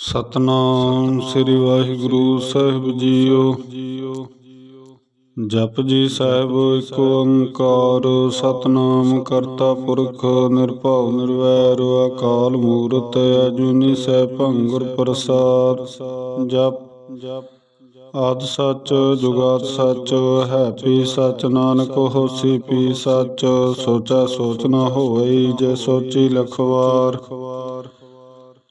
ਸਤਨਾਮ ਸ੍ਰੀ ਵਾਹਿਗੁਰੂ ਸਾਹਿਬ ਜੀਓ। ਜਪ ਜੀ ਸਾਹਿਬ, ਇੱਕ ਓੰਕਾਰ, ਸਤਨਾਮ ਕਰਤਾ ਪੁਰਖ, ਨਿਰਭਉ, ਨਿਰਵੈਰ, ਅਕਾਲ ਮੂਰਤ, ਅਜੂਨੀ ਸੈਭੰ ਗੁਰ ਪ੍ਰਸਾਦ। ਜਪ ਜਪ ਆਦ ਸੱਚ, ਜੁਗਾਦ ਸੱਚ ਹੈ ਪੀ ਸੱਚ, ਨਾਨਕ ਹੋਸੀ ਪੀ ਸੱਚ। ਸੋਚਾ ਸੋਚ ਨ ਹੋਈ, ਜੇ ਸੋਚੀ ਲਖਵਾਰ।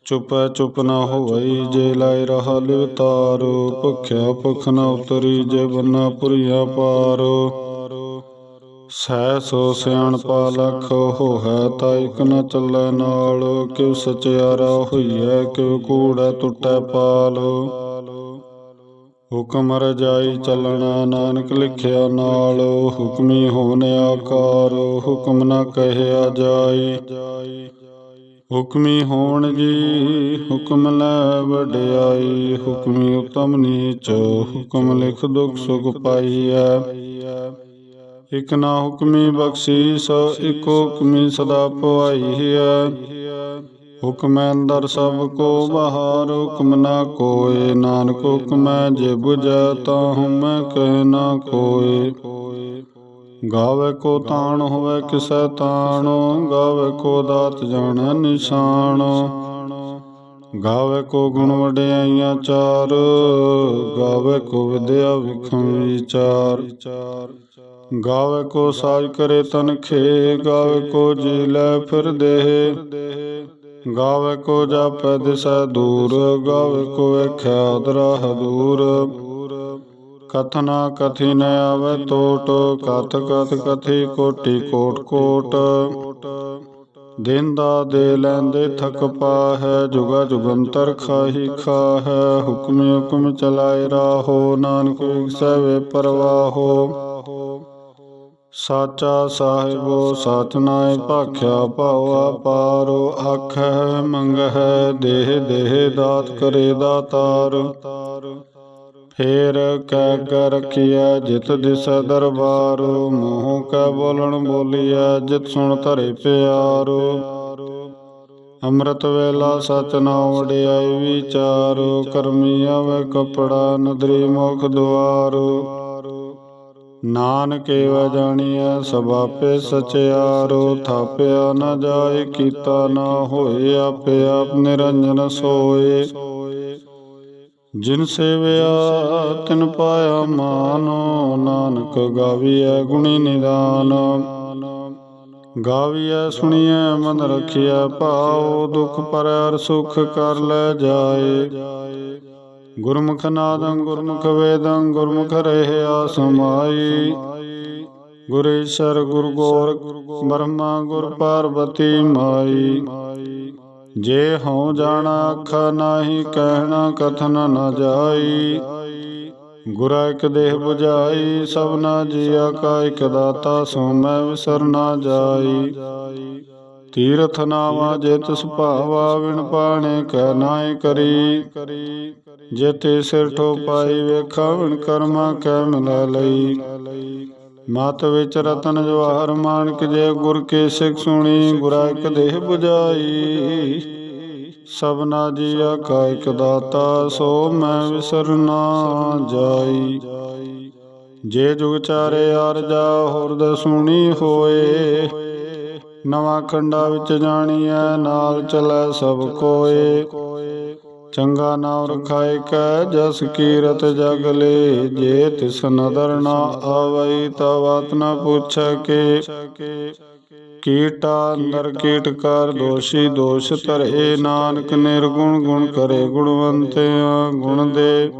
ਚੁਪੈ ਚੁਪ ਨ ਹੋਵਈ, ਜੇ ਲਾਇ ਰਹਾ ਲਿਵਤਾਰ ਭੁਖਿਆ ਭੁਖ ਨ ਉਤਰੀ, ਜੇ ਬੰਨਾ ਪੁਰੀਆ ਪਾਰ। ਸਹਿ ਸੋ ਸਿਆਣਪਾ ਲਖ, ਹੋਹੈ ਤਾ ਇਕ ਨ ਚੱਲੈ ਨਾਲ। ਕਿਉ ਸਚਿਆਰਾ ਹੋਈਐ, ਕਿਉ ਕੂੜੈ ਟੁੱਟੈ ਪਾਲ। ਹੁਕਮ ਰਜਾਈ ਚੱਲਣਾ, ਨਾਨਕ ਲਿਖਿਆ ਨਾਲ। ਹੁਕਮੀ ਹੋਣ ਆਕਾਰ ਹੁਕਮ ਨਾ ਕਹਿਆ ਜਾਈ। ਹੁਕਮੀ ਹੋਣ ਜੀ ਹੁਕਮ ਲੈ ਵਡਿਆਈ, ਹੁਕਮੀ ਉਤਮ ਨੀਚ, ਹੁਕਮ ਲਿਖ ਦੁਖ ਸੁਖ ਪਾਈਐ। ਇਕ ਨਾ ਹੁਕਮੀ ਬਖਸ਼ੀਸ, ਇਕ ਹੁਕਮੀ ਸਦਾ ਪਵਾਈ ਹੈ ਹੁਕਮੈ ਅੰਦਰ ਸਭ ਕੋ ਬਹਾਰ, ਹੁਕਮ ਨਾ ਕੋਏ। ਨਾਨਕ ਹੁਕਮੈ ਜੇ 부ਜੈ ਤਾ ਹਉਮੈ ਕਹਿ ਨਾ ਕੋਏ। ਗਾਵੇ ਕੋ ਤਾਣ ਹੋਵੇ ਕਿਸੈ ਤਾਣ, ਗਾਵੇ ਕੋ ਦਾਤ ਜਾਣੈ ਨਿਸ਼ਾਨ। ਗਾਵੇ ਕੋ ਗੁਣ ਵਡਿਆਈਆਂ ਚਾਰ, ਗਾਵੇ ਕੋ ਵਿਦਿਆ ਵਿਖਮ ਵਿਚਾਰ। ਗਾਵੇ ਕੋ ਸਾਜ ਕਰੇ ਤਨਖੇ ਗਾਵੇ ਕੋ ਜੀ ਲੈ ਫਿਰ ਦੇਹ। ਗਾਵੇ ਕੋ ਜਾਪੈ ਦਿਸੈ ਦੂਰ, ਗਾਵੇ ਕੋ ਵੇਖਿਆ ਦਰਾਹ ਦੂਰ। ਕਥਨਾ ਕਥੀ ਨ ਆਵੇ ਕਥ ਕਥ ਕਥੀ ਕੋਟੀ ਕੋਟ ਕੋਟ। ਦਿਨ ਦਾ ਦੇ ਲੈਂਦੇ ਥਕ ਪਾਹੈ, ਜੁਗਾ ਜੁਗੰਤਰ ਖਾਹੀ ਖਾਹੈ। ਹੁਕਮ ਹੁਕਮ ਚਲਾਏ ਰਾਹੋ, ਨਾਨਕ ਵਿਗਸੈ ਵੇ ਪਰਵਾਹੋ। ਸਾਚਾ ਸਾਹਿਬੋ ਸਤਨਾਏ ਭਾਖਿਆ ਭਾਵਾ ਪਾਰੋ ਆਖੈ ਮੰਗਹਿ, ਦੇਹ ਦੇਹ ਦਾਤ ਕਰੇ ਦਾਤਾਰ। ਫੇਰ ਕਹਿ ਕਰ ਰਖਿਆ ਜਿਤ ਦਿਸ ਦਰਬਾਰ, ਮੂੰਹ ਕੈ ਬੋਲਣ ਬੋਲਿਆ ਜਿਤ ਸੁਣ ਧਰੇ ਪਿਆਰ। ਅੰਮ੍ਰਿਤ ਵੇਲਾ ਸਚ ਨਾਮ ਵਡਿਆਈ ਵਿਚਾਰ, ਕਰਮੀ ਆਵੇ ਕਪੜਾ, ਨਦਰੀ ਮੁਖ ਦੁਆਰ। ਨਾਨਕ ਏਵ ਜਾਣੀਐ, ਸਭ ਆਪੇ ਸਚਿਆਰੋ, ਥਾਪਿਆ ਨਾ ਜਾਏ, ਕੀਤਾ ਨਾ ਹੋਏ, ਆਪੇ ਆਪ ਨਿਰੰਜਨ ਸੋਏ। ਜਿਨ ਸੇਵਿਆ ਤਿਨ ਪਾਇਆ ਮਾਨੋ, ਨਾਨਕ ਗਾਵੀਐ ਗੁਣੀ ਨਿਦਾਨ। ਗਾਵੀਐ ਸੁਣੀਐ ਮਨ ਰਖਿਆ ਭਾਉ, ਦੁਖ ਪਰਰ ਸੁਖ ਕਰ ਲੈ ਜਾਏ। ਗੁਰਮੁਖ ਨਾਦੰ ਗੁਰਮੁਖ ਵੇਦੰ, ਗੁਰਮੁਖ ਰਹਿਆ ਸਮਾਈ। ਗੁਰੇਸ਼ਰ ਗੁਰ ਗੋਰ, ਬ੍ਰਹਮਾ ਗੁਰ ਪਾਰਬਤੀ ਮਾਈ। ਜੇ ਹਉ ਜਾਣਾ ਅੱਖਾ ਨਾਹੀ, ਕਹਿਣਾ ਕਥਨ ਨ ਜਾਈ। ਗੁਰਾ ਇਕ ਦੇਹ 부ਝਾਈ ਸਭਨਾ ਜੀਆ ਕਾ ਇਕ ਦਾਤਾ, ਸੋ ਮੈਂ ਵਿਸਰ ਨਾ ਜਾਈ। ਤੀਰਥ ਨਾਵਾ ਜੇ ਤਿਸ ਭਾਵਾ ਵਿਣ ਪਾਣੇ ਕਹਿ ਨਾਏ ਕਰੀ। ਜੇ ਤੇ ਸਿਰ ਠੋ ਪਾਈ ਵੇਖਾ ਵਿਣ ਕਰਮਾ ਕੈ ਮਿਲਾ ਲਈ। ਮਤ ਵਿੱਚ ਰਤਨ ਜਵਾਹਰ ਮਾਨਕ ਜੇ ਗੁਰ ਕੇ ਸਿੱਖ ਸੁਣੀ, ਗੁਰਾ ਇਕ ਦੇਹ 부ਝਾਈ ਸਭਨਾ ਜੀਆ ਕਾ ਇਕ ਦਾਤਾ, ਸੋ ਮੈਂ ਵਿਸਰਨਾ ਜਾਈ। ਜੇ ਜੁਗ ਚਾਰੇ ਅਰਜਾ ਹੋਰਦ ਸੁਣੀ ਹੋਏ। ਨਵਾਂ ਖੰਡਾ ਵਿੱਚ ਜਾਣੀਐ, ਨਾਲ ਚਲੈ ਸਭ ਕੋਏ। ਚੰਗਾ ਨਾਮ ਰਖਾਇ ਕੈ, ਜਸ ਕੀਰਤ ਜਗ ਲੇ ਜੇ ਤਿਸ ਨਦਰ ਨਾ ਆਵਈ ਤਾ ਬਾਤ ਨ ਪੁੱਛੈ ਕੇ। ਕੀਟਾ ਅੰਦਰ ਕੀਟ ਕਰ, ਦੋਸ਼ੀ ਦੋਸ਼ ਧਰੇ ਨਾਨਕ, ਨਿਰਗੁਣ ਗੁਣ ਕਰੇ ਗੁਣਵੰਤਿਆ, ਗੁਣ ਦੇ।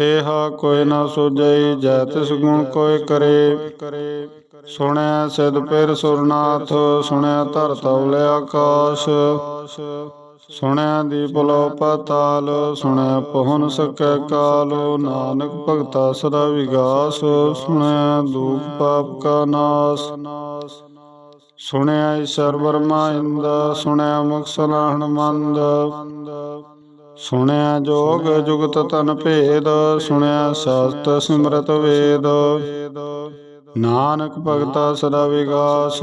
ਏਹਾ ਕੋਈ ਨਾ ਸੋਜਈ ਜੈ ਤਿਸ ਗੁਣ ਕੋਈ ਕਰੇ। ਸੁਣਿਆ ਸਿਧ ਪਿਰ ਸੁਰਨਾਥ ਸੁਣਿਆ ਧਰ ਤਵਲੇ ਆਕਾਸ਼। ਸੁਣਿਆ ਦੀਪ ਲੋ ਪਤਾਲ, ਸੁਣਿਆ ਪਹੁਨ ਸਕੈ ਕਾਲ, ਨਾਨਕ ਭਗਤਾ ਸਦਾ ਵਿਗਾਸ, ਸੁਣਿਆ ਦੁਖ ਪਾਪ ਕਾ ਨਾਸ। ਸੁਣਿਆ ਈਸ਼ਰ ਬਰਮਾ ਇੰਦ ਸੁਣਿਆ ਮੁਖ ਸਲਾਹਣ ਮੰਦ। ਸੁਣਿਆ ਜੋਗ ਜੁਗਤ ਤਨ ਭੇਦ, ਸੁਣਿਆ ਸਾਸਤ ਸਿਮਰਤ ਵੇਦ। ਨਾਨਕ ਭਗਤਾ ਸਦਾ ਵਿਗਾਸ।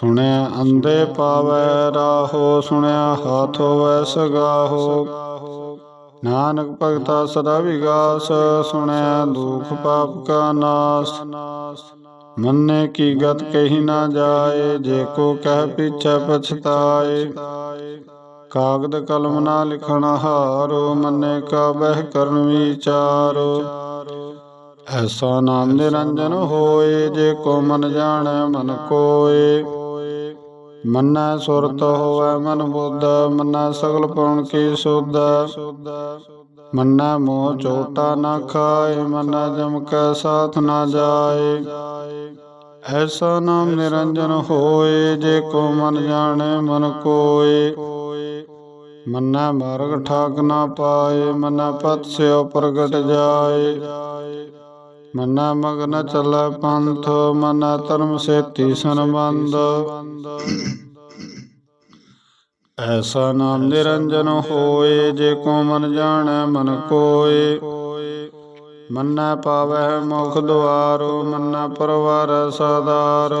ਸੁਣਿਆ ਅੰਦੇ ਪਾਵੈ, ਰਾਹੋ ਸੁਣਿਆ ਹਾਥ ਹੋਵੈ, ਸਗਾਹੋ। ਨਾਨਕ ਭਗਤਾ ਸਦਾ ਵਿਗਾਸ, ਸੁਣਿਆ ਦੁਖ ਪਾਪ ਕਾ ਨਾਸ। ਮੰਨੇ ਕੀ ਗਤ ਕਹੀ ਨਾ ਜਾਏ, ਜੇ ਕੋ ਕਹਿ ਪਿਛੈ ਪਛਤਾਏ। ਕਾਗਦ ਕਲਮ ਨਾ ਲਿਖਣ ਹਾਰੋ, ਮੰਨੇ ਕਾ ਬਹਿ ਕਰਨ ਵਿਚਾਰੋ। ਐਸਾ ਨਾਮ ਨਿਰੰਜਨ ਹੋਏ, ਜੇ ਕੋ ਮਨ ਜਾਣੈ ਮਨ ਕੋਏ। ਮੰਨੈ ਸੁਰਤ ਹੋਵੈ ਮਨ ਬੁੱਧ ਮੰਨੈ ਸਗਲ ਪਉਣ ਕੀ ਸੁਧ। ਮੰਨੈ ਮੋਹ ਚੋਟਾ ਨਾ ਖਾਏ ਮੰਨੈ ਜਮ ਕੈ ਸਾਥ ਨਾ ਜਾਏ। ਐਸਾ ਨਾਮ ਨਿਰੰਜਨ ਹੋਏ ਜੇ ਕੋ ਮਨ ਜਾਣੈ ਮਨ ਕੋਏ। ਮੰਨੈ ਮਾਰਗ ਠਾਕ ਨਾ ਪਾਏ ਮੰਨੈ ਪਤ ਸਿਓ ਪ੍ਰਗਟ ਜਾਏ। ਮੰਨਾ ਮਗਨ ਚੱਲੈ ਪੰਥ, ਮਨਾ ਧਰਮ ਸੇਤੀ ਸੰਬੰਧ। ਐਸਾ ਨਾਮ ਨਿਰੰਜਨ ਹੋਏ, ਜੇ ਕੋ ਮਨ ਜਾਣੈ ਮਨ ਕੋਏ। ਮੰਨਾ ਪਾਵੈ ਮੁਖ ਦੁਆਰੋ, ਮੰਨਾ ਪਰਵਾਰ ਸਦਾਰ।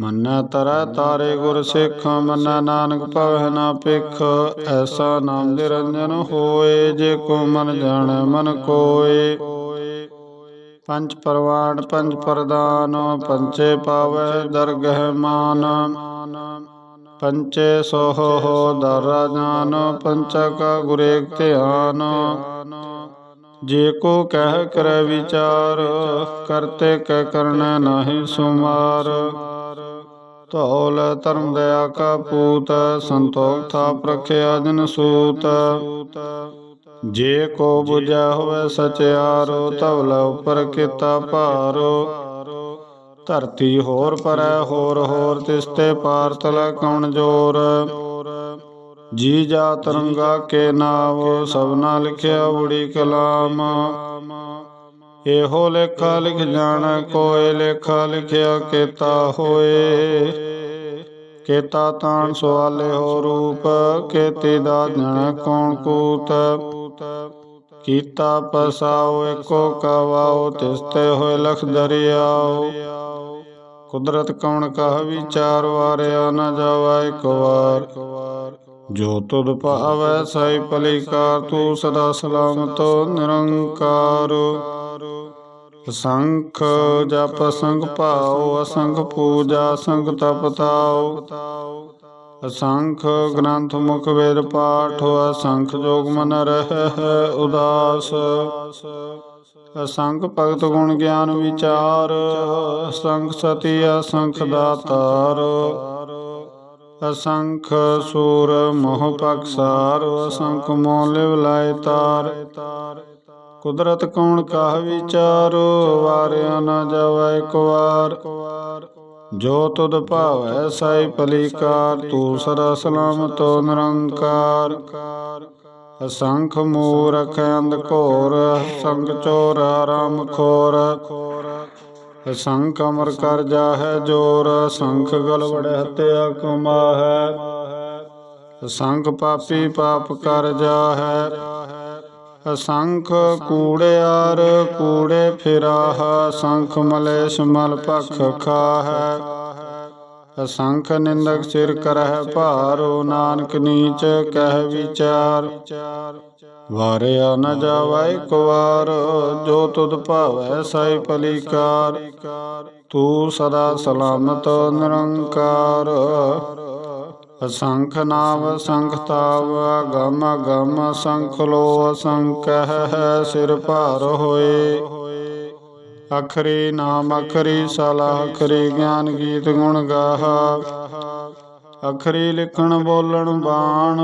ਮੰਨਾ ਤਰੈ ਤਾਰੇ ਗੁਰ ਸਿੱਖ, ਮੰਨਾ ਨਾਨਕ ਭਵੈ ਨਾ ਪਿਖ ਐਸਾ ਨਾਮ ਨਿਰੰਜਨ ਹੋਏ, ਜੇ ਕੋ ਮਨ ਜਾਣੈ ਮਨ ਕੋਏ। ਪੰਜ ਪਰਵਾਣ ਪੰਜ ਪ੍ਰਦਾਨ ਪੰਚੇ ਪਾਵੈ, ਦਰਗਹਿ ਮਾਨ। ਪੰਚੇ ਸੋਹ ਦਰ ਜਾਨ, ਪੰਚਾ ਕਾ ਗੁਰੇਕ ਧਿਆਨ। ਜੇ ਕੋ ਕਹਿ ਕਰੈ ਵਿਚਾਰ, ਕਰਤੇ ਕੈ ਕਰਨਾ ਨਾਹੀ ਸੁਮਾਰ। ਧੌਲ ਧਰਮ ਦਇਆ ਕਾ ਪੂਤ, ਸੰਤੋਖ ਥਾ ਪ੍ਰਖਿਆ ਜਨ ਸੂਤ। ਜੇ ਕੋ 부ਝੈ ਹੋਵੇ ਸਚਿਆਰੋ, ਧਵਲ ਉਪਰ ਕੀਤਾ ਭਾਰੋ। ਧਰਤੀ ਹੋਰ ਪਰੈ, ਹੋਰ ਹੋਰ ਤਿਸਤੇ ਪਾਰ ਤਲ ਕਉਣ ਜੋਰ। ਜੀ ਜਾ ਤਰੰਗਾ ਕੇ ਨਾਮ ਸਭਨਾ ਲਿਖਿਆ ਉੜੀ ਕਲਾਮ। ਇਹੋ ਲੇਖਾ ਲਿਖ ਜਾਣ ਕੋਏ ਲੇਖਾ ਲਿਖਿਆ ਕੀਤਾ ਹੋਏ। ਕੀਤਾ ਤਾਣ ਸਵਾਲੇ ਹੋ ਰੂਪ, ਕੀਤੀ ਦਾ ਜਣ ਕੌਣ ਕੂਤ। ਕੀਤਾ ਪਸਾਓ ਏਕੋ ਕਵਾਓ ਤਿਸਤੇ ਹੋਏ ਲਖ ਦਰਿਆਓ ਕੁਦਰਤ ਕੌਣ ਕਹ ਵਿਚਾਰ, ਵਾਰਿਆ ਨ ਜਾਵਾ ਇੱਕ ਵਾਰ। ਜੋ ਤੁਧ ਭਾਵੈ, ਸਾਈ ਭਲੀਕਾਰ, ਤੂੰ ਸਦਾ ਸਲਾਮਤ, ਨਿਰੰਕਾਰ। ਅਸੰਖ ਜਪ, ਸੰਗ ਭਾਉ ਅਸੰਖ ਪੂਜਾ, ਸੰਗ ਤਪ ਤਾਉ। ਅਸੰਖ ਗ੍ਰੰਥ ਮੁਖ ਵੇਦ ਪਾਠ, ਅਸੰਖ ਜੋਗ ਮਨ ਰਹਿ ਉਦਾਸ। ਅਸੰਖ ਭਗਤ ਗੁਣ ਗਿਆਨ ਵਿਚਾਰ, ਅਸੰਖ ਸਤੀ, ਅਸੰਖ ਦਾਤਾਰ। ਅਸੰਖ ਸੂਰ ਮੋਹ ਪਕਸਾਰ ਅਸੰਖ ਮੋਹ ਲਿਵ ਲਾਇ ਤਾਰ। ਕੁਦਰਤ ਕੌਣ ਕਾਹ ਵਿਚਾਰੋ, ਵਾਰਿਆ ਨਾ ਜਾਵੈ ਇੱਕ ਵਾਰ ਜੋ ਤੁਧ ਭਾਵੈ ਸਾਈ ਭਲੀਕਾਰ, ਤੂੰ ਸਦਾ ਸਲਾਮਤੋ ਨਿਰੰਕਾਰ। ਅਸੰਖ ਮੂਰਖ ਅੰਧ ਘੋਰ, ਸੰਗ ਚੋਰ ਆਰਾਮ ਖੋਰ। ਅਸੰਖ ਅਮਰ ਕਰ ਜਾਹੈ ਜੋਰ, ਅਸੰਖ ਗਲ ਵੜੈ ਹਤਿਆ ਕਮਾਹੈ। ਅਸੰਖ ਪਾਪੀ ਪਾਪ ਕਰ ਜਾਹੈ ਅਸੰਖ ਕੂੜਿਆਰ ਕੂੜੇ ਫਿਰਾਹ ਅਸੰਖ ਮਲੇਸ਼ ਮਲ ਭਖ ਖਾਹੈ। ਅਸੰਖ ਨਿੰਦਕ ਸਿਰ ਕਰਹਿ ਭਾਰੋ ਨਾਨਕ ਨੀਚ ਕਹਿ ਵਿਚਾਰ। ਵਾਰਿਆ ਨ ਜਾਵੈ ਇੱਕ ਜੋ ਤੁਧ ਭਾਵੈ ਸਾਈ ਭਲੀਕਾਰ ਤੂੰ ਸਦਾ ਸਲਾਮਤ ਨਿਰੰਕਾਰ। ਅਸੰਖ ਨਾਮ ਸੰਖ ਤਾਵ ਗਮ ਗਮ ਸੰਖ ਲੋ ਅਸੰਖ ਹੈ ਸਿਰ ਭਾਰ ਹੋਏ। ਅਖਰੀ ਨਾਮ ਅਖਰੀ ਸਲਾ, ਅਖਰੀ ਗਿਆਨ ਗੀਤ ਗੁਣ ਗਾਹਾ। ਅਖਰੀ ਲਿਖਣ ਬੋਲਣ ਬਾਣ,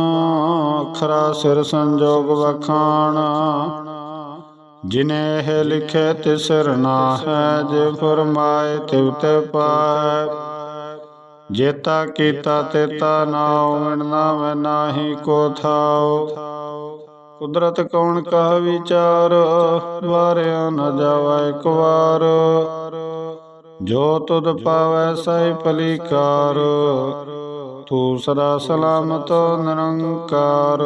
ਅਖਰਾ ਸਿਰ ਸੰਜੋਗ ਵਖਾਣ। ਜਿਨੇ ਇਹ ਲਿਖੇ ਤਿਸਰ ਨਾ ਹੈ ਜੇ ਫਰਮਾਏ ਤਿਵ ਤੇ ਪਾਏ ਜੇਤਾ ਕੀਤਾ ਤੇਤਾ ਨਾਉ ਮਿਣਨਾ ਮੈਂ ਨਾਹੀ ਕੋ ਥਾਉ। ਕੁਦਰਤ ਕੌਣ ਕਹ ਵਿਚਾਰ, ਵਾਰਿਆ ਨ ਜਾਵਾ ਇੱਕ ਵਾਰ। ਜੋ ਤੁਧ ਪਾਵੈ ਸਹਿ ਭਲੀਕਾਰ ਤੂੰ ਸਦਾ ਸਲਾਮਤ ਨਿਰੰਕਾਰ।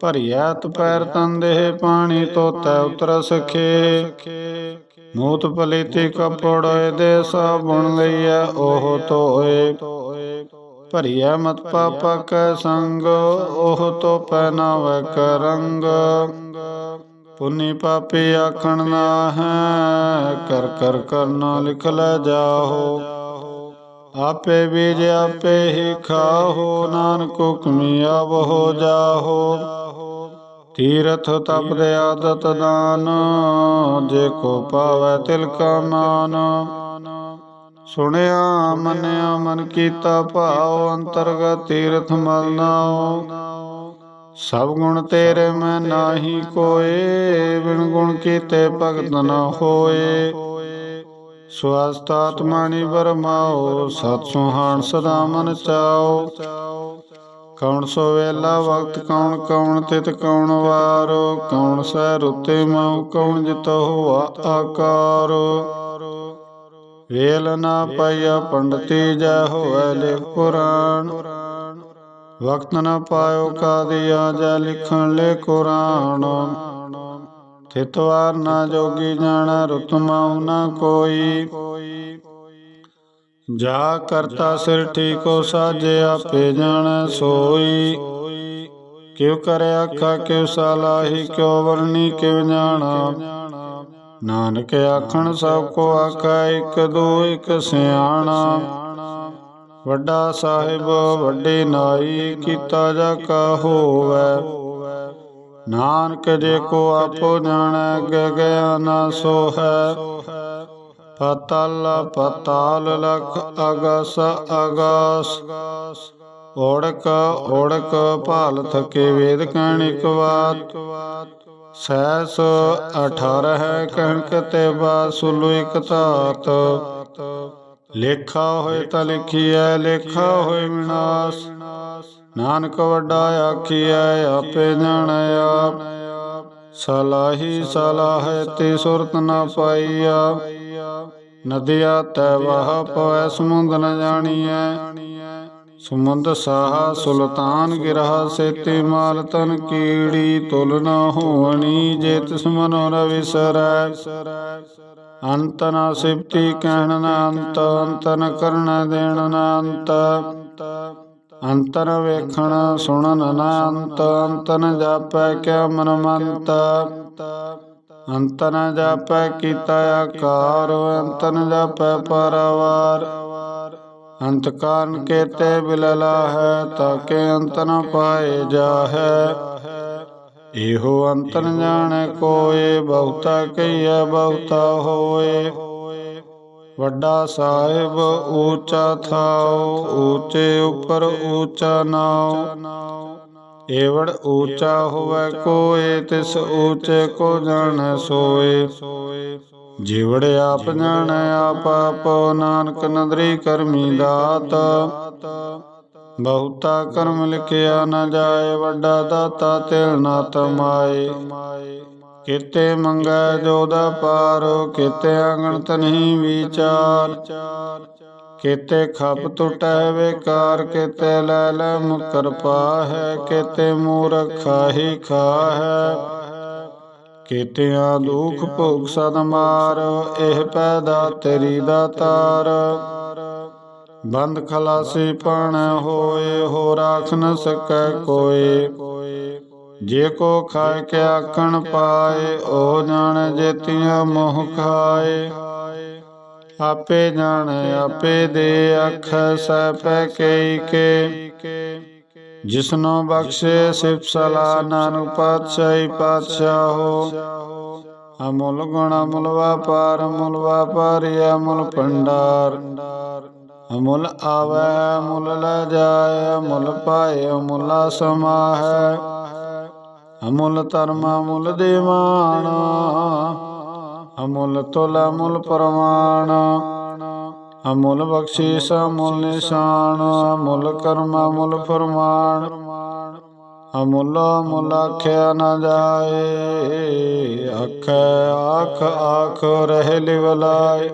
ਭਰੀਐ ਪੈਰ ਤਨ ਦੇਹ ਪਾਣੀ ਤੋਤੈ ਉਤਰ ਸਖੇ ਮੂਤ ਪਲੀਤੀ ਕਪੜ ਦੇ ਸਾਬੁਣ ਲਈਐ ਉਹ ਧੋਏ। ਭਰੀਐ ਮਤ ਪਾਪਾ ਕੈ ਸੰਗ, ਉਹ ਤੋ ਪਹਿਨਾਵੈ ਕ ਪੁੰਨੀ ਪਾਪੀ ਆਖਣ ਨਾ ਹੈ ਕਰ ਕਰ ਕਰਨਾ ਲਿਖ ਲੈ ਜਾਹੋ। ਆਪੇ ਬੀਜ ਆਪੇ ਹੀ ਖਾਹੋ, ਨਾਨਕ ਹੁਕਮੀ ਆਵੋ ਜਾਹੋ। ਤੀਰਥ ਤਪ ਦੇ ਆਦਤ ਦਾਨ ਜੇ ਕੋ ਪਾਵੈ ਤਿਲ ਕਾ ਮਾਨ। ਸੁਣਿਆ, ਮੰਨਿਆ, ਮਨ ਕੀਤਾ ਭਾਉ, ਅੰਤਰਗਤ ਤੀਰਥ ਮਲ ਨਾਉ। ਸਭ ਗੁਣ ਤੇਰੇ ਮੈਂ ਨਾਹੀ ਕੋਏ, ਬਿਨ ਗੁਣ ਕੀਤੇ ਭਗਤ ਨਾ ਹੋਏ। ਸਵਸਤ ਆਤਮਾਣੀ ਬਰਮਾਓ ਸਤ ਸੁਹਾਣ ਸਦਾ ਮਨ ਚਾਓ ਕੌਣ ਸੋ ਵੇਲਾ ਵਕਤ, ਕੌਣ ਕੌਣ ਤਿਤ, ਕੌਣ ਵਾਰ, ਕੌਣ ਸਹਿ ਰੁਤੇ ਮਉ, ਕੌਣ ਜਿਤ ਹੋਆ ਆਕਾਰ। ਵੇਲ ਨਾ ਪਾਇਆ ਪੰਡਤੀ, ਜੈ ਹੋਵੇ ਲਿਖ ਪੁਰਾਣ। ਵਕਤ ਨਾ ਪਾਇਓ ਕਾਦੀਆ, ਜੈ ਲਿਖਣ ਲੈ ਕੁਰਾਨ। ਤਿਤਵਾਰ ਨਾ ਜੋਗੀ ਜਾਣਾ ਰੁਤਮਾਉ ਨਾ ਕੋਈ। ਜਾ ਕਰਤਾ ਸਿਰ ਠੀਕੋ ਸਾਜੇ ਆਪੇ ਜਾਣੈ ਸੋਈ। ਕਿਉ ਕਰੇ ਆਖਾ ਕਿਉ ਸਾਲਾਹੀ ਕਿਉ ਵਰਣੀ ਕਿਉ ਜਾਣਾ। ਨਾਨਕ ਆਖਣ ਸਭ ਕੋ ਆਖਾ ਇੱਕ ਦੋ ਇੱਕ ਸਿਆਣਾ। ਵੱਡਾ ਸਾਹਿਬ ਵੱਡੇ ਨਾਈ ਕੀਤਾ ਜਾ ਕਾ ਹੋਵੇ। ਨਾਨਕ ਜੇ ਕੋ ਆਪੋ ਜਾਣੈ ਅਗੇ ਗਿਆ ਨਾ ਸੋ ਹੈ ਪਤਲ ਪਤਾਲ ਲਖ ਅਗਸ ਅਗਸ। ਓੜਕ ਓੜਕ ਭਾਲ ਥਕੇ ਵੇਦ ਕਣਿਕ ਬਾਤ ਸੈਸ 18 ਹੈ ਕਣਕ ਤੇ ਬਾਸੁਲੂ ਇਕ ਧਾਤ। ਲੇਖਾ ਹੋਏ ਤਾਂ ਲਿਖੀਐ, ਲੇਖਾ ਹੋਏ ਵਿਨਾਸ਼ ਨਾਨਕ ਵੱਡਾ ਆਖੀਐ, ਆਪੇ ਜਾਣੈ ਆਪ। ਸਲਾਹੀ ਸਲਾਹੈ ਤੇ ਸੁਰਤ ਨਾ ਪਾਈਆ। ਨਦੀਆ ਤੈ ਵਾਹ ਪਵੈ, ਸਮੁੰਦ ਨ ਜਾਣੀਐ। ਸਮੁੰਦ ਸਾਹਾ ਸੁਲਤਾਨ ਗਿਰਹਾ ਸੇਤੀ ਮਾਲ, ਤਨ ਕੀੜੀ ਤੁਲ ਨ ਹੋਣੀ ਜੇ ਤਿਸ ਮਨੋ ਨ ਵਿਸਰੈ। ਅੰਤ ਨ ਸਿਫਤੀ ਕਹਿਣ ਨ ਅੰਤ ਅੰਤ ਨ ਕਰਨ ਦੇਣ ਨ ਅੰਤ। ਅੰਤਰ ਵੇਖਣ ਸੁਣਨ ਨ ਅੰਤ ਅੰਤ ਨ ਜਾਪੈ ਕਿਆ ਮਨ ਮੰਤ ਅੰਤ ਜਾਪੈ ਕੀਤਾ ਆਕਾਰ ਅੰਤ ਜਾਪੈ ਪਰਵਾਰ। ਅੰਤ ਕਾਰਨ ਕੇਤੇ ਬਿਲਲਾ ਹੈ ਤਾਕੇ ਅੰਤ ਨ ਪਾਏ ਜਾਹੈ। ਇਹੋ ਅੰਤਨ ਨ ਜਾਣੈ ਕੋਏ, ਬਹੁਤਾ ਕਈਐ ਬਹੁਤਾ ਹੋਏ। ਵੱਡਾ ਸਾਹਿਬ ਊਚਾ ਥਾਉ, ਊਚੇ ਉਪਰ ਊਚਾ ਨਾਉ। ਏਵੜ ਊਚਾ ਹੋਵੇ ਕੋਏ, ਤਿਸ ਊਚੇ ਕੋ ਜਾਣੈ ਸੋਏ। ਜਿਵੜ ਆਪ ਜਾਣੈ ਆਪ ਆਪੋ ਨਾਨਕ ਨਦਰੀ ਕਰਮੀ ਦਾਤ। ਬਹੁਤਾ ਕਰਮ ਲਿਖਿਆ ਨਾ ਜਾਏ, ਵੱਡਾ ਦਾਤਾ ਤਿਲ ਨਾ ਤਮਾਏ ਕਿਤੇ ਮੰਗੈ ਜੋਦਾ ਪਾਰ, ਕਿਤੇ ਅਗਣਤ ਨਹੀਂ ਵਿਚਾਰ। ਕਿਤੇ ਖਪ ਟੁਟੈ ਵੇਕਾਰ ਕਿਤੇ ਲੈ ਲੈ ਮੁਕਰ ਪਾਹੈ ਕਿਤੇ ਮੂਰਖਾ ਹੀ ਖਾਹੈ ਕੀਤਿਆਂ ਦੁਖ ਭੋਗ ਸਦ ਮਾਰ ਇਹ ਪੈਦਾ ਤੇਰੀ ਦਾਤਾਰ ਬੰਦ ਖਲਾਸੀ ਪਣ ਹੋਏ ਹੋ ਰਾਖ ਨ ਸਕੈ ਕੋਏ ਜੇ ਕੋ ਖਾਇ ਕੇ ਆਖਣ ਪਾਏ ਉਹ ਜਾਣ ਜੇਤੀਆਂ ਮੋਹ ਖਾਏ। ਆਪੇ ਜਾਣ, ਆਪੇ ਦੇ ਅੱਖ ਸੈ ਪੈ ਕੇ। ਜਿਸਨੋ ਬਖਸ਼ੇ ਸਿਫ ਸਲਾ ਨਾਨਕ ਪਾਤਸ਼ਾਹੀ ਪਾਤਸ਼ਾਹੋ ਅਮੁੱਲ ਗੁਣ ਅਮੁੱਲ ਵਪਾਰ, ਅਮੁੱਲ ਵਪਾਰੀ ਅਮੁੱਲ ਭੰਡਾਰ। ਅਮੁੱਲ ਆਵੈ, ਅਮੁੱਲ ਲੈ ਜਾਏ, ਅਮੁੱਲ ਪਾਏ, ਅਮੁੱਲ ਸਮਾਹੈ। ਅਮੁੱਲ ਧਰਮ, ਅਮੁੱਲ ਦੀਵਾਨ ਅਮੁੱਲ ਤੁਲ ਅਮੁੱਲ ਪ੍ਰਮਾਣ ਅਮੁੱਲ ਬਖਸ਼ੀਸ, ਅਮੁੱਲ ਨਿਸ਼ਾਨ। ਅਮੁੱਲ ਕਰਮ, ਅਮੁੱਲ ਫਰਮਾਨ। ਅਮੁੱਲ ਅਮੁੱਲ ਆਖਿਆ ਨਾ ਜਾਏ। ਆਖੈ, ਆਖ ਆਖ, ਰਹਿ ਲਿਵਲਾਏ।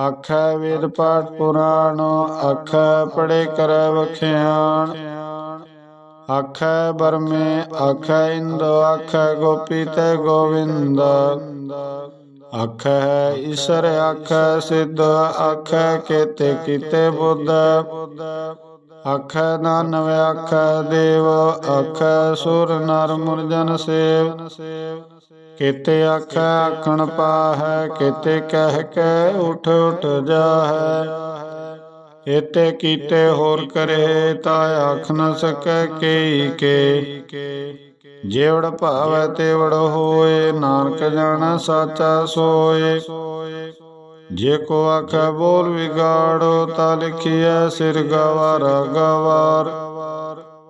ਆਖੈ ਵੇਦ ਪਾਠ ਪੁਰਾਣ। ਆਖੈ ਪੜੇ ਕਰੈ ਵਖਿਆਣ। ਆਖੈ ਬਰਮੇ ਆਖੈ ਇੰਦ ਆਖੈ ਗੋਪੀ ਤੇ ਗੋਵਿੰਦ। ਆਖੈ ਈਸ਼ਰ, ਆਖੈ ਸਿੱਧ, ਆਖੈ ਕੇਤੇ, ਕੀਤੇ ਬੁੱਧ। ਆਖੈ ਨਾਨਵ, ਆਖੈ ਦੇਵ, ਆਖੈ ਸੁਰ, ਨਰ, ਮੁਰਜਨ, ਸੇਵ। ਕੇਤੇ ਆਖੈ, ਆਖਣ ਪਾਹੈ, ਕੇਤੇ ਕਹਿ ਕੇ ਉਠ ਉਠ ਜਾਹੈ। ਏਤੇ ਕੀਤੇ ਹੋਰ ਕਰੇ ਤਾ ਆਖ ਨ ਸਕੈ ਕੇਈ ਕੇ। ਜੇਵੜ ਭਾਵੈ ਤੇਵੜ ਹੋਏ, ਨਾਨਕ ਜਾਣੈ ਸਾਚਾ ਸੋਏ। ਜੇ ਕੋ ਆਖੈ ਬੋਲ ਵਿਗਾੜੋ, ਤਾ ਲਿਖੀਐ ਸਿਰ ਗਵਾਰ ਗਵਾਰ।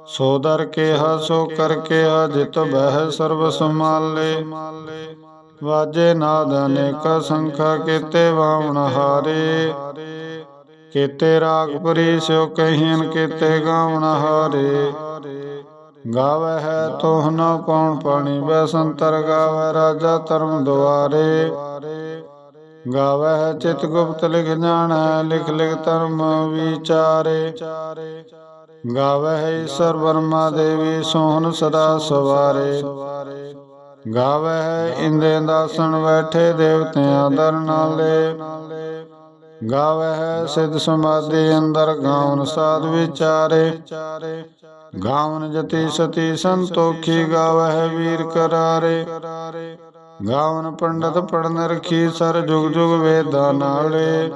ਸੋ ਦਰ ਕੇ ਸੋ ਕਰ ਕੇ ਜਿਤ ਬਹਿ ਸਰਬ ਸਮਾਲੇ ਵਾਜੇ ਨਾਦ ਅਨੇਕ ਸੰਖਾ ਕੀਤੇ ਵਾਵਣ ਹਾਰੇ। ਕੀਤੇ ਰਾਗ ਸਿਓ ਕਹੀਨ ਕੀਤੇ ਗਾਵਣ ਹਾਰੇ। ਗਾਵੈ ਹੈ ਤੋਹ ਨ ਕੌਣ ਪਾਣੀ ਬੈਸੰਤਰ ਗਾਵੈ ਰਾਜਾ ਧਰਮ ਦੁਆਰੇ। ਗਾਵੈ ਹੈ ਚਿਤ ਗੁਪਤ ਲਿਖ ਜਾਣ ਹੈ ਲਿਖ ਲਿਖ ਧਰਮ ਵਿਚਾਰੇ। ਗਾਵੈ ਹੈ ਈਸ਼ਰ ਬਰਮਾ ਦੇਵੀ, ਸੋਹਣ ਸਦਾ ਸਵਾਰੇ। ਗਾਵੈ ਹੈ ਇੰਦੇ ਦਾਸਣ, ਬੈਠੇ ਦੇਵਤਿਆਂ ਦਰ ਨਾਲੇ। ਗਾਵੈ ਹੈ ਸਿਧ ਸਮਾਧੀ ਅੰਦਰ ਗਾਵਨ ਸਾਧ ਵਿਚਾਰੇ। ਗਾਵਨ ਜਤੀ ਸਤੀ ਸੰਤੋਖੀ ਗਾਵੈ ਵੀਰ ਕਰਾਰੇ। ਗਾਵਨ ਪੰਡਤ ਪੜਨ ਰਖੀ ਸਰ ਜੁਗ ਜੁਗ ਵੇਦਾਂ ਨਾਲੇ।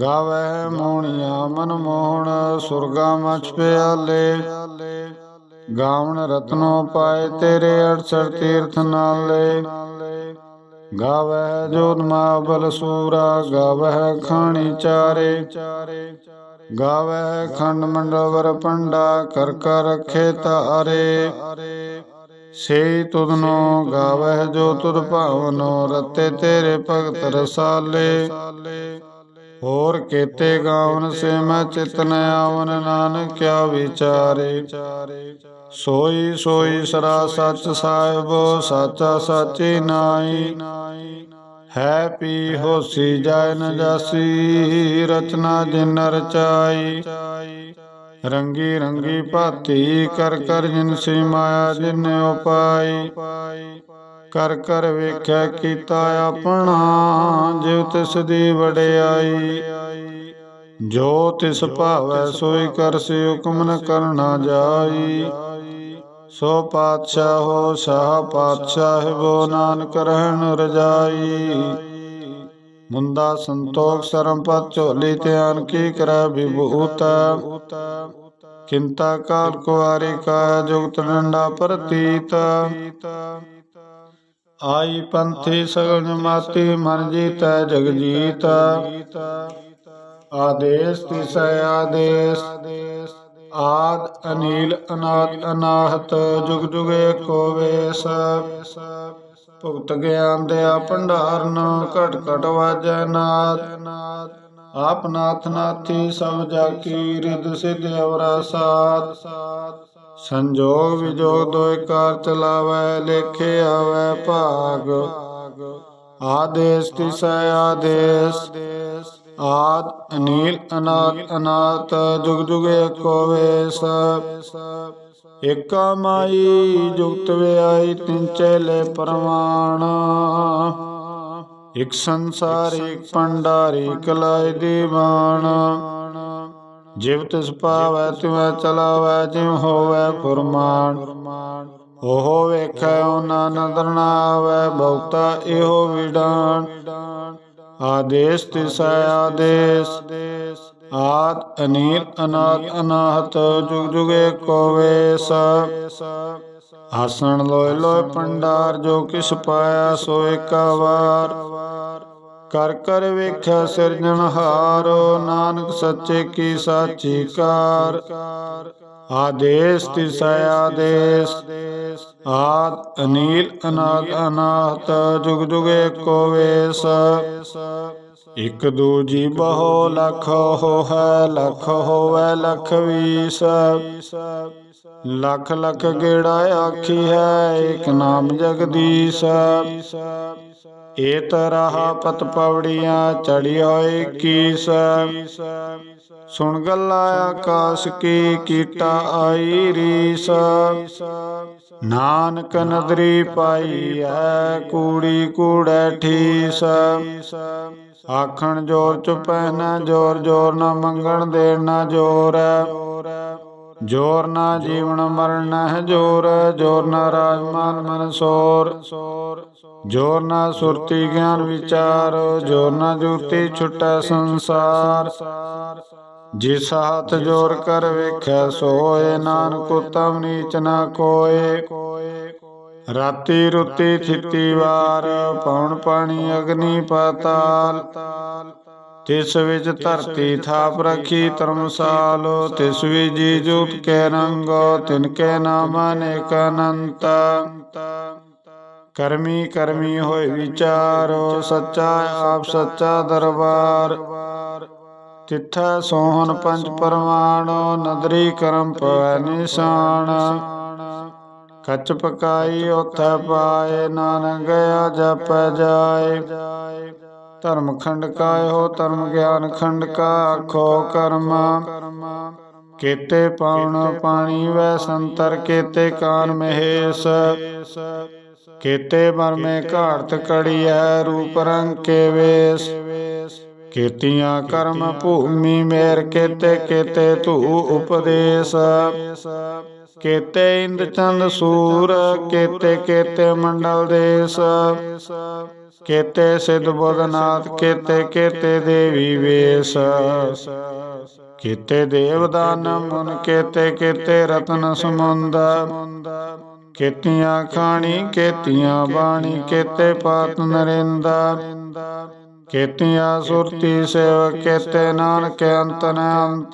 ਗਾਵੈ ਹੈ ਮਨ ਮੋਹਣ ਸੁਰਗਾ ਮਛ ਪਿਆਲੇ। ਗਾਵਨ ਰਤਨੋ ਪਾਏ ਤੇਰੇ 68 ਤੀਰਥ ਨਾਲੇ। ਗਾਵੈ ਜੋਤ ਮਹਾਬਲ ਸੂਰਾ, ਗਾਵੈ ਖਾਣੀ ਚਾਰੇ। ਗਾਵੈ ਖੰਡ ਮੰਡਵਰ ਪੰਡਾ, ਕਰ ਕਰ ਰਖੇ ਤਾਰੇ ਸੇ ਤੁਧਨੋ ਗਾਵੈ ਜੋ ਤੁਧ ਭਾਵਨੋ, ਰਤੇ ਤੇਰੇ ਭਗਤ ਰਸਾਲੇ। ਹੋਰ ਕੇਤੇ ਗਾਵਨ ਸੇ ਮੈਂ ਚਿਤਨ ਆਵਨ ਨਾਨਕ ਕਿਆ ਵਿਚਾਰੇ। ਸੋਈ ਸੋਈ ਸਰਾ ਸੱਚ ਸਾਹਿਬ, ਸਾਚਾ ਸਾਚੀ ਨਾਈ ਹੈ ਪੀ ਹੋਸੀ ਜਾਇ ਨ ਰਚਨਾ ਜਿਨ ਰਚਾਈ। ਰੰਗੀ ਰੰਗੀ ਭਾਤੀ, ਕਰ ਕਰ ਜਿਨ ਸੀ ਮਾਇਆ ਜਿਨ ਉਪਾਈ। ਕਰ ਕਰ ਵੇਖਿਆ ਕੀਤਾ ਆਪਣਾ, ਜਿਉ ਤਿਸ ਦੀ ਵਡਿਆਈ। ਜੋ ਤਿਸ ਭਾਵੈ ਸੋਈ ਕਰਸੀ ਹੁਕਮ ਨ ਕਰਨਾ ਜਾਈ। ਸੋ ਪਾਤਸ਼ਾਹੋ, ਸਾਹ ਪਾਤਸ਼ਾਹੋ ਨਾਨਕ ਰਹਿਣ ਰਜਾਈ। ਮੁੰਦਾ ਸੰਤੋਖ ਸਰਮ ਪਤ ਝੋਲੀ ਧਿਆਨ ਕੀ ਕਰੈ ਵਿਭੂਤ। ਕਿੰਤਾ ਕਾਲ ਕੁਆਰੀ ਕਾ ਜੁਗਤ ਡੰਡਾ ਪ੍ਰਤੀਤ। ਆਈ ਪੰਥੀ ਸਗਲ ਮਾਤੀ ਮਨ ਜੀਤੈ ਜਗ ਜੀਤ। ਆਦੇਸ ਤਿਸੈ ਆਦੇਸ। ਆਦ ਅਨੀਲ ਅਨਾਦ ਅਨਾਹਤ, ਜੁਗ ਜੁਗੇ ਕੋ ਵੇਸ। ਭੁਗਤ ਗਿਆਨ ਦਿਆ ਭੰਡਾਰਨ, ਘਟ ਘਟ ਵਾਜੈ ਨਾਦ। ਆਪ ਨਾਥ ਨਾਥੀ, ਸਭ ਜਾ ਕੀ ਰਿਦ ਸਿਧ ਅਵਰਾ ਸਾਧ ਸੰਜੋਗ ਵਿਜੋਗ ਦੋਇ ਕਾਰ ਚਲਾਵੈ, ਲੇਖੇ ਆਵੈ ਭਾਗ। ਆਦੇਸ ਤਿਸੈ ਆਦੇਸ। ਆਦ ਅਨੀਲ ਅਨਾਦ ਅਨਾਤ ਜੁਗ ਜੁਗ ਕੋ ਵੇਸ ਏਕਾ ਮਾਈ ਜੁਗਤ ਵਿਆਈ ਤਿੰਨ ਚੇਲੇ ਪਰਮਾਨ ਇਕ ਸੰਸਾਰ, ਇਕ ਪੰਡਾਰੀ ਕਲਾਇ ਦੀਵਾਨ। ਜਿਵ ਤਿਸ ਪਾਵੈ, ਤਿਵੈ ਚਲਾਵੈ, ਜਿਉ ਹੋਵੈ ਫੁਰਮਾਨ। ਉਹ ਵੇਖੈ ਉਹਨਾਂ ਨਦਰ ਨਾ ਆਵੈ, ਬਹੁਤਾ ਇਹੋ ਵਿਡਾਨ। ਆਦੇਸ ਤਿਸੈ ਆਦੇਸ ਆਦ ਅਨੀਲ ਅਨਾਦ ਅਨਾਹਤ, ਜੁਗ ਜੁਗੇ ਕੋ ਵੇਸ। ਆਸਣ ਲੋਇ ਲੋਇ ਪੰਡਾਰ, ਜੋ ਕਿਸ ਪਾਇਆ ਸੋ ਏਕਾ ਵਾਰ। ਕਰ ਕਰ ਵੇਖਿਆ ਸਿਰਜਣਹਾਰ, ਨਾਨਕ ਸੱਚੇ ਕੀ ਸਾਚੀ ਕਾਰ। ਆਦੇਸ ਤਿਸੈ ਆਦੇਸ। ਆਦ ਅਨੀਲ ਅਨਾਦ ਅਨਾਹਤ, ਜੁਗ ਜੁਗ ਕੋ ਵੇਸ। ਇਕ ਦੂਜੀ ਬਹੁ ਲਖ ਹੋਇ ਲਖ ਹੋਵੇ ਲਖ ਵੀਸ। ਲਖ ਲਖ ਗੇੜਾ ਆਖੀ ਹੈ, ਏਕ ਨਾਮ ਜਗਦੀਸ਼। ਏ ਤਰਹਾ ਪਤ ਪਵੜੀਆਂ ਚੜੀ ਹੋਏ ਕੀਸ। ਸੁਣ ਗੱਲਾ ਆਕਾਸ਼ ਕੀ ਕੀਟਾ ਆਈ ਰੀਸ। ਨਾਨਕ ਨਦਰੀ ਪਾਈ ਐ ਕੂੜੀ ਕੂੜੈ ਠੀਸ। ਆਖਣ ਜੋਰ ਚੁਪੈ ਨਾ ਜੋਰ ਜੋਰ ਨਾ ਮੰਗਣ ਦੇਣ ਨਾ ਜੋਰ ਜੋਰ ਨਾ ਜੀਵਨ ਮਰਨ ਹੈ, ਜੋਰ ਜੋਰ ਨਾ ਰਾਜਮਾਨ ਮਨ ਸੋਰ। ਜੋਰ ਨਾ ਸੁਰਤੀ ਗਿਆਨ ਵਿਚਾਰ ਜੋਰ ਨਾ ਜੂਤੀ ਛੁਟੈ ਸੰਸਾਰ। ਜਿਸ ਹੱਥ ਜੋਰ ਕਰ ਵੇਖੈ, ਸੋਏ ਨਾਨਕ ਉਤਮ ਨੀਚ ਨਾ ਕੋਏ। ਰਾਤੀ ਰੁੱਤੀ ਥਿੱਤੀ ਵਾਰ ਪੌਣ ਪਾਣੀ ਅਗਨੀ ਪਾਤਾਲ। ਤਿਸ ਵਿੱਚ ਧਰਤੀ ਥਾਪ ਰਖੀ ਧਰਮਸਾਲ, ਤਿਸ ਵੀ ਜੀ ਜੂਤ ਕੇ ਰੰਗੋ, ਤਿਨ ਕੇ ਨਾਮ ਅਨੇਕ ਅਨੰਤ। ਕਰਮੀ ਕਰਮੀ ਹੋਏ ਵਿਚਾਰੋ, ਸੱਚਾ ਆਪ ਸੱਚਾ ਦਰਬਾਰ। ਤਿੱਥੈ ਸੋਹਣ ਪੰਜ ਪਰਮਾਣ ਨਦਰੀ ਕਰਮ ਪਵੈ ਨਿਸ਼ਾਨ। ਕੱਚ ਪਕਾਈ ਉਥੈ ਪਾਏ, ਨਾਨਕ ਗਿਆ ਜਪੈ ਜਾਏ। ਧਰਮ ਖੰਡ ਕਾਇਓ ਧਰਮ ਗਿਆਨ ਖੰਡ ਕਾ ਆਖੋ ਕਰਮ। ਕੇਤੇ ਪਾਉਣ ਪਾਣੀ ਵੈ ਸੰਤਰ, ਕੇਤੇ ਕਾਨ ਮਹੇਸ਼। ਕੇਤੇ ਮਰਮੇ ਘਾੜਤ ਕੜੀਐ ਰੂਪ ਰੰਗ ਕੇ ਵੇਸ। ਕੀਤੀਆਂ ਕਰਮ ਭੂਮੀ ਮੇਰ ਕੇਤੇ ਕੇਤੇ ਧੂ ਉਪਦੇਸ਼। ਕੇਤੇ ਇੰਦ ਚੰਦ ਸੂਰ ਕੇਤੇ ਕੇਤੇ ਮੰਡਲ ਦੇਸ। ਕੇਤੇ ਸਿਧ ਬੋਧਨਾਥ ਕੇਤੇ ਕੇਤੇ ਦੇਵੀ ਵੇਸ। ਕੇਤੇ ਦੇਵਦਾਨ ਮਨ ਕੇਤੇ ਕੇਤੇ ਰਤਨ ਸਮੁੰਦ। ਕੇਤੀਆਂ ਖਾਣੀ, ਕੇਤੀਆਂ ਬਾਣੀ, ਕੇਤੇ ਪਾਤ ਨਰਿੰਦਾ ਕੇਤੀਆਂ ਸੁਰਤੀ ਸੇਵ ਕੇਤੇ ਨਾਨਕ ਅੰਤ ਨ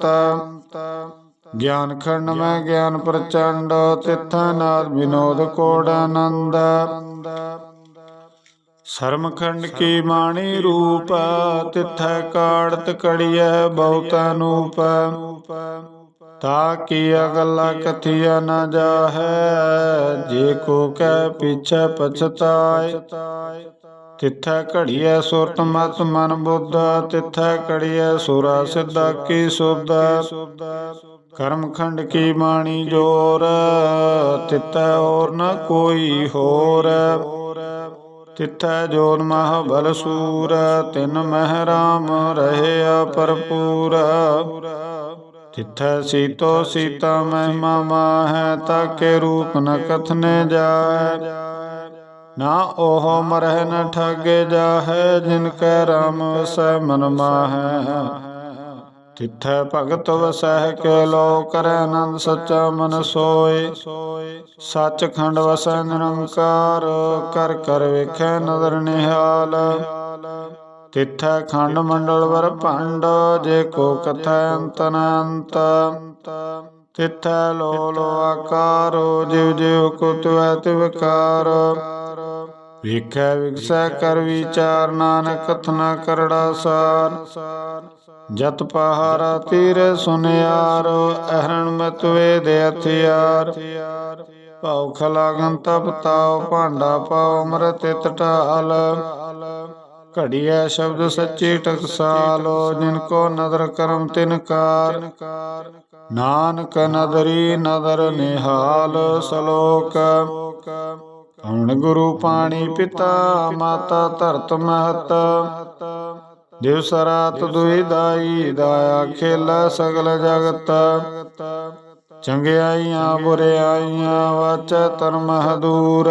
ਗਿਆਨ ਖੰਡ ਮੈਂ ਗਿਆਨ ਪ੍ਰਚੰਡ, ਤਿੱਥਾ ਨਾਦ ਵਿਨੋਦ ਕੋੜ ਆਨੰਦ। ਸ਼ਰਮ ਖੰਡ ਕੀ ਬਾਣੀ ਰੂਪ, ਤਿੱਥੈ ਕਾੜਤ ਕੜੀਐ ਬਹੁਤ ਅਨੂਪ ਤਾ ਕੀ ਅਗਲਾ ਕਥਿਆ ਨਾ ਜਾਹੈ, ਜੇ ਕੋ ਕੈ ਪਿਛੈ ਤਿੱਥੈ ਘੜੀਐ ਸੁਰਤ ਮਤ ਮਨ ਬੁੱਧ, ਤਿੱਥੈ ਘੜੀਐ ਸੁਰਾ ਸਿੱਧਾ ਕੀ ਸੁਧ। ਕਰਮ ਖੰਡ ਕੀ ਬਾਣੀ ਜੋਰ, ਤਿੱਥੈ ਹੋਰ ਨ ਕੋਈ ਹੋਰ। ਤਿੱਥੈ ਜੋਨ ਮਹ ਬਲ ਸੂਰ, ਤਿਨ ਮਹਿ ਰਾਮ ਰਹਿਆ ਭਰਪੂਰ। ਤਿੱਥੈ ਸੀਤੋ ਸੀਤਾ ਮਹਿਮਾ ਮਾਹੈ, ਤਾਕੇ ਰੂਪ ਨ ਕਥਨੇ ਜਾਏ। ਨਾ ਉਹ ਮਰਹਿ ਨ ਠਗੇ ਜਾਹੈ, ਜਿਨ ਕੈ ਰਾਮ ਵਸੈ ਮਨ ਮਾਹੈ। ਤਿੱਥੈ ਭਗਤ ਵਸਹਿ ਕੇ ਲੋ ਕਰੈ ਆਨੰਦ ਸੱਚਾ ਮਨ ਸੋਏ। ਸੱਚ ਖੰਡ ਵਸੈ ਨਿਰੰਕਾਰ, ਕਰ ਕਰ ਵੇਖੈ ਨਦਰ ਨਿਹਾਲ। ਤਿੱਥੈ ਖੰਡ ਮੰਡਲ ਵਰ ਭੰਡ, ਜੇ ਕੋ ਕਥੈ ਅੰਤ ਨ ਤਿੱਥੈ ਲੋ ਲੋ ਆਕਾਰੋ, ਜਿਵ ਜਿਵ ਕੁਤਵੈ ਤਿਵਕਾਰ ਵੇਖੈ ਵਿਗਸੈ ਕਰ ਵਿਚਾਰ, ਨਾਨਕ ਕਥਨਾ ਕਰੜਾ ਸਾਰ ਜਤ ਪਹਾਰਾ ਤੀਰ ਸੁਨਿਆਰ, ਅਹਰਣ ਮਤ ਵੇਦ ਹਥਿਆਰ ਭਉ ਖਲਾਗਨ ਤਪ ਤਾਉ, ਭਾਂਡਾ ਪਾਉ ਅੰਮ੍ਰਿਤ ਤਿਤ ਢਾਲ। ਘੜੀਐ ਸ਼ਬਦ ਸੱਚੀ ਟਕਸਾਲੋ, ਜਿਨ ਕੋ ਨਦਰ ਕਰਮ ਤਿਨ ਕਾਰ। ਨਾਨਕ ਨਦਰੀ ਨਦਰ ਨਿਹਾਲ, ਸਲੋਕ। ਹੁਣ ਗੁਰੂ ਪਾਣੀ ਪਿਤਾ, ਮਾਤਾ ਧਰਤ ਮਹਤ। ਦਿਵਸ ਰਾਤ ਦੁਇ ਦਾਈ, ਦਾਇਆ ਖੇਲਾ ਸਗਲ ਜਗਤ। ਚੰਗਿਆਈਆਂ, ਬੁਰਿਆਈਆਂ, ਵਾਚੈ ਤਨ ਮਹਦੂਰ